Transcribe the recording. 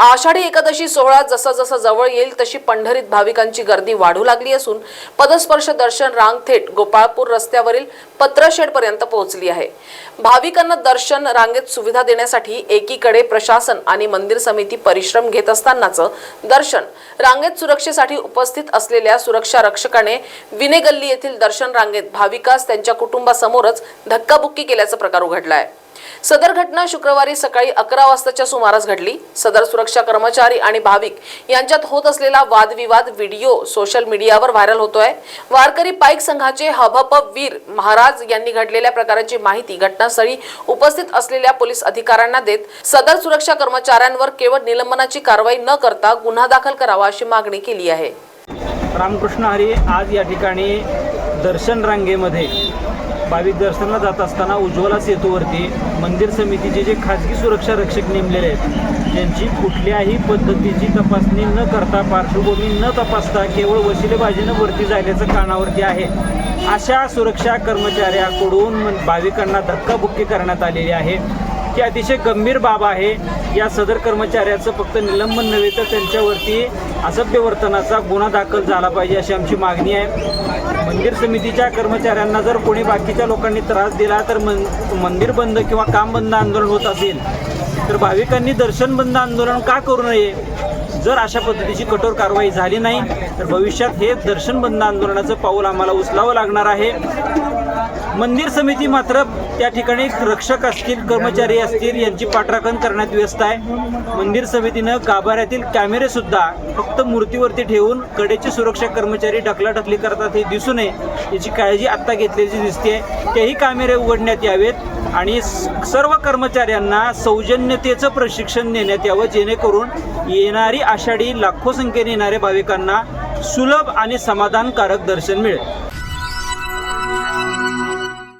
आषाढी एकादशी सोहळा जसा जसा जवळ येईल तशी पंढरीत भाविकांची गर्दी वाढू लागली असून पदस्पर्श दर्शन रांग थेट गोपाळपूर रस्त्यावरील पत्रशेड पर्यंत पोहोचली आहे. भाविकांना दर्शन रांगेत सुविधा देण्यासाठी एकीकडे प्रशासन आणि मंदिर समिती परिश्रम घेत असतानाच दर्शन. रांगेत सुरक्षेसाठी उपस्थित असलेल्या सुरक्षा रक्षकाने विनेगल्ली येथील दर्शन रांगेत भाविकास त्यांच्या कुटुंबासमोरच धक्काबुक्की केल्याचा प्रकार उघडला आहे. सदर घटना शुक्रवारी सकाळी अकरा वाजताच्या सुमारास घडली. सदर सुरक्षा कर्मचारी आणि भाविक यांच्यात होत असलेला वादविवाद व्हिडिओ सोशल मीडियावर व्हायरल होतोय. वारकरी पाईक संघाचे हभप वीर महाराज यांनी घडलेल्या प्रकाराची माहिती घटनास्थळी उपस्थित असलेल्या पोलीस अधिकाऱ्यांना देत सदर सुरक्षा कर्मचाऱ्यांवर केवळ निलंबनाची कारवाई न करता गुन्हा दाखल करावा अशी मागणी केली आहे. रामकृष्ण हरी आज या ठिकाणी दर्शन रांगेमध्ये भाविक दर्शनाला जात असताना उज्ज्वला सेतूवरती मंदिर समितीचे जे खाजगी सुरक्षा रक्षक नेमलेले आहेत ज्यांची कुठल्याही पद्धतीची तपासणी न करता पार्श्वभूमी न तपासता केवळ वशिलेबाजीनं वरती जायल्याचं कानावरती आहे. अशा सुरक्षा कर्मचाऱ्याकडून भाविकांना धक्काबुक्की करण्यात आलेली आहे. ही अतिशय गंभीर बाब आहे. या सदर कर्मचाऱ्याचं फक्त निलंबन नव्हे तर त्यांच्यावरती असभ्य वर्तनाचा गुन्हा दाखल झाला पाहिजे अशी आमची मागणी आहे. मंदिर समितीच्या कर्मचाऱ्यांना जर कोणी बाकीच्या लोकांनी त्रास दिला तर मन मंदिर बंद किंवा काम बंद आंदोलन होत असेल तर भाविकांनी दर्शन बंद आंदोलन का करू नये? जर अशा पद्धतीची कठोर कारवाई झाली नाही तर भविष्यात हे दर्शन बंद आंदोलनाचं पाऊल आम्हाला उचलावं लागणार आहे. मंदिर समिती मात्र त्या ठिकाणी रक्षक असतील कर्मचारी असतील यांची पाठराखण करण्यात व्यस्त आहे. मंदिर समितीनं गाभाऱ्यातील कॅमेरे सुद्धा फक्त मूर्तीवरती ठेवून कडेचे सुरक्षा कर्मचारी ढकलाढकली करतात हे दिसू नये याची काळजी आत्ता घेतलेली दिसते तेही कॅमेरे उघडण्यात यावेत आणि सर्व कर्मचाऱ्यांना सौजन्यतेचं प्रशिक्षण देण्यात यावं जेणेकरून येणारी आषाढी लाखो संख्येने येणाऱ्या भाविकांना सुलभ आणि समाधानकारक दर्शन मिळेल.